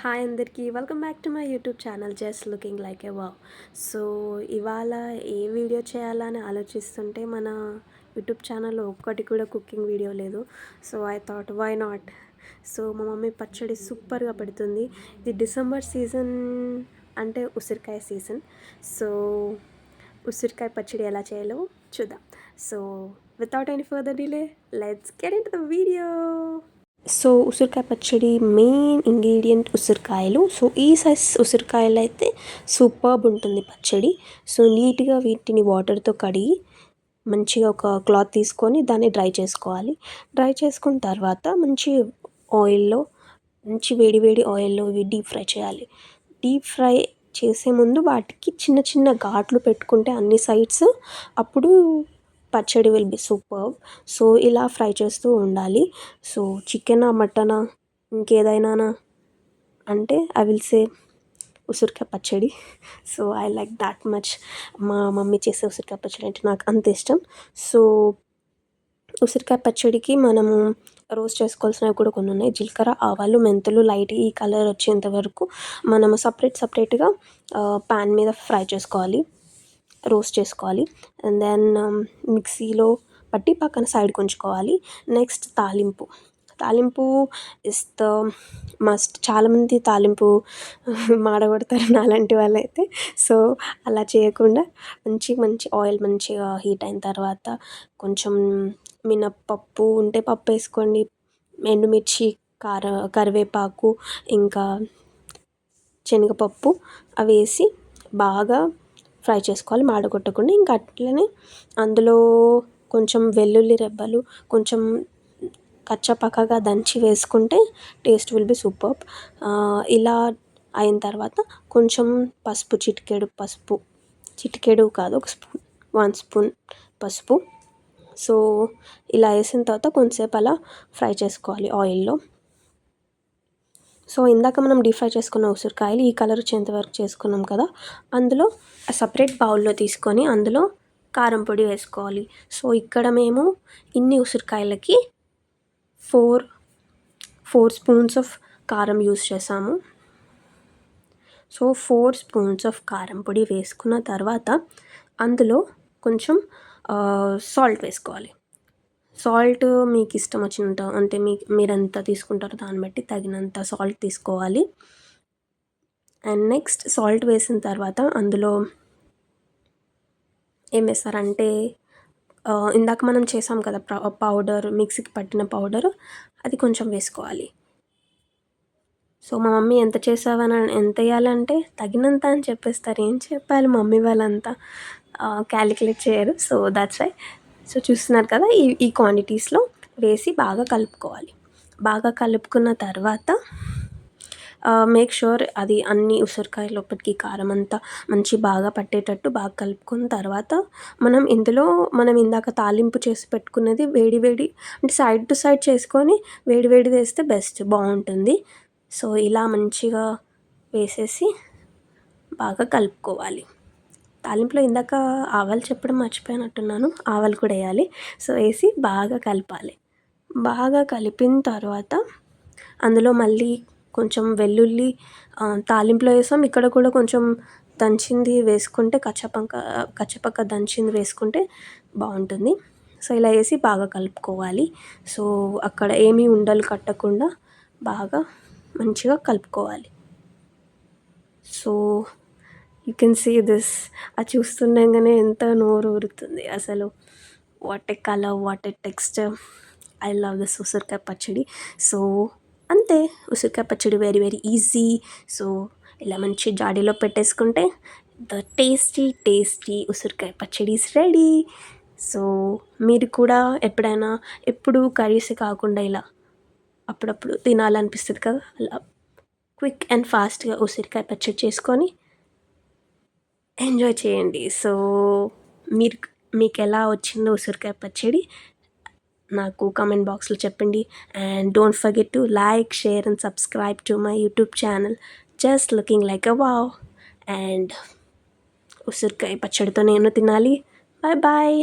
Hi అందరికీ. Welcome back to my YouTube channel just looking like a wow so ఇవాళ a video చేయాలని ఆలోచిస్తుంటే మన యూట్యూబ్ ఛానల్లో ఒక్కటి కూడా కుకింగ్ వీడియో లేదు. So I thought why not so మా మమ్మీ పచ్చడి సూపర్గా పెడుతుంది. ఇది డిసెంబర్ సీజన్ అంటే ఉసిరికాయ సీజన్ సో ఉసిరికాయ పచ్చడి ఎలా చేయాలో చూద్దాం. So without any further delay let's get in the video so ఉసిరికాయ పచ్చడి మెయిన్ ఇంగ్రీడియంట్ ఉసిరికాయలు. సో ఈ సైజ్ ఉసిరికాయలు అయితే సూపర్బ్ ఉంటుంది పచ్చడి. సో నీట్గా వీటిని వాటర్తో కడిగి మంచిగా ఒక క్లాత్ తీసుకొని దాన్ని డ్రై చేసుకోవాలి. డ్రై చేసుకున్న తర్వాత మంచి ఆయిల్లో మంచి వేడి వేడి ఆయిల్లో ఇవి డీప్ ఫ్రై చేయాలి. డీప్ ఫ్రై చేసే ముందు వాటికి చిన్న చిన్న ఘాట్లు పెట్టుకుంటే అన్ని సైడ్స్ అప్పుడు పచ్చడి విల్ బి సూపర్ సో ఇలా ఫ్రై చేస్తూ ఉండాలి. సో చికెనా మటనా ఇంకేదైనానా? అంటే ఐ విల్ సే ఉసిరికాయ పచ్చడి. So I like that much మా మమ్మీ చేసే ఉసిరికాయ పచ్చడి అంటే నాకు అంత ఇష్టం. సో ఉసిరికాయ పచ్చడికి మనము రోస్ట్ చేసుకోవాల్సినవి కూడా కొన్ని ఉన్నాయి. జీలకర్ర ఆవాలు మెంతులు లైట్ ఈ కలర్ వచ్చేంత వరకు మనము సపరేట్ సపరేట్గా ప్యాన్ మీద ఫ్రై చేసుకోవాలి. రోస్ట్ చేసుకోవాలి. అండ్ దెన్ um, మిక్సీలో పట్టి పక్కన సైడ్కి ఉంచుకోవాలి నెక్స్ట్ తాలింపు. తాలింపు ఇస్ ద మస్ట్ చాలామంది తాలింపు మాడగొడతారు నాలాంటి వాళ్ళైతే. సో అలా చేయకుండా మంచి మంచి ఆయిల్ మంచిగా హీట్ అయిన తర్వాత కొంచెం మినప్పప్పు ఉంటే పప్పు వేసుకోండి. ఎండుమిర్చి కార కరివేపాకు ఇంకా శనగపప్పు అవి వేసి బాగా ఫ్రై చేసుకోవాలి మాడగొట్టకుండా. ఇంకా అట్లనే అందులో కొంచెం వెల్లుల్లి రెబ్బలు కొంచెం కచ్చపక్కగా దంచి వేసుకుంటే టేస్ట్ విల్ బి సూపర్. ఇలా అయిన తర్వాత కొంచెం పసుపు చిటికెడు పసుపు. చిటికెడు కాదు ఒక స్పూన్ వన్ స్పూన్ పసుపు. సో ఇలా వేసిన తర్వాత కొంతసేపు అలా ఫ్రై చేసుకోవాలి ఆయిల్లో. సో ఇందాక మనం డీప్ ఫ్రై చేసుకున్న ఉసిరికాయలు ఈ కలర్ వచ్చేంత వరకు చేసుకున్నాం కదా అందులో సపరేట్ బౌల్లో తీసుకొని అందులో కారం పొడి వేసుకోవాలి. సో ఇక్కడ మేము ఇన్ని ఉసిరికాయలకి ఫోర్ ఫోర్ స్పూన్స్ ఆఫ్ కారం యూస్ చేసాము. సో ఫోర్ స్పూన్స్ ఆఫ్ కారం పొడి వేసుకున్న తర్వాత అందులో కొంచెం సాల్ట్ వేసుకోవాలి. సాల్ట్ మీకు ఇష్టం వచ్చినంత అంటే మీ మీరు ఎంత తీసుకుంటారో దాన్ని బట్టి తగినంత సాల్ట్ తీసుకోవాలి. అండ్ నెక్స్ట్ సాల్ట్ వేసిన తర్వాత అందులో ఏం వేస్తారంటే ఇందాక మనం చేసాం కదా పౌడర్ మిక్సీకి పట్టిన పౌడర్ అది కొంచెం వేసుకోవాలి. సో మా మమ్మీ ఎంత చేసావని ఎంత వేయాలంటే తగినంత అని చెప్పేస్తారు. ఏం చెప్పాలి మమ్మీ వాళ్ళంతా? క్యాలిక్యులేట్ చేయరు. సో దాట్స్ వై సో చూస్తున్నారు కదా ఈ ఈ క్వాంటిటీస్లో వేసి బాగా కలుపుకోవాలి. బాగా కలుపుకున్న తర్వాత మేక్ షూర్ అది అన్ని ఉసిరికాయ లోపలికి కారం అంతా మంచి బాగా పట్టేటట్టు బాగా కలుపుకున్న తర్వాత మనం ఇందులో మనం ఇందాక తాలింపు చేసి పెట్టుకున్నది వేడి వేడి అంటే సైడ్ టు సైడ్ చేసుకొని వేడి వేడి వేస్తే బెస్ట్ బాగుంటుంది. సో ఇలా మంచిగా వేసేసి బాగా కలుపుకోవాలి. తాలింపులో ఇందాక ఆవాలు చెప్పడం మర్చిపోయినట్టున్నాను. ఆవాలు కూడా వేయాలి. సో వేసి బాగా కలపాలి. బాగా కలిపిన తర్వాత అందులో మళ్ళీ కొంచెం వెల్లుల్లి తాలింపులో వేసాం. ఇక్కడ కూడా కొంచెం దంచింది వేసుకుంటే కచ్చపంక కచ్చపక్క దంచింది వేసుకుంటే బాగుంటుంది. సో ఇలా వేసి బాగా కలుపుకోవాలి. సో అక్కడ ఏమీ ఉండలు కట్టకుండా బాగా మంచిగా కలుపుకోవాలి. So you can see this అది చూస్తుండగానే ఎంత నోరు ఊరుతుంది. అసలు what a colour what a texture I love this ఉసిరికాయ పచ్చడి. సో అంతే. ఉసిరికాయ పచ్చడి వెరీ వెరీ ఈజీ సో ఇలా మంచి జాడీలో పెట్టేసుకుంటే ద టేస్టీ టేస్టీ ఉసిరికాయ పచ్చడి ఇస్ రెడీ సో మీరు కూడా ఎప్పుడైనా ఎప్పుడు కర్రీస్ కాకుండా ఇలా అప్పుడప్పుడు తినాలనిపిస్తుంది కదా? అలా క్విక్ అండ్ ఫాస్ట్గా ఉసిరికాయ పచ్చడి చేసుకొని ఎంజాయ్ చేయండి. సో మీరు మీకు ఎలా వచ్చిందో ఉసిరికాయ పచ్చడి నాకు కామెంట్ బాక్స్లో చెప్పండి. And don't forget to like share and subscribe to my YouTube channel just looking like a wow and ఉసిరికాయ పచ్చడితో నేను తినాలి. Bye bye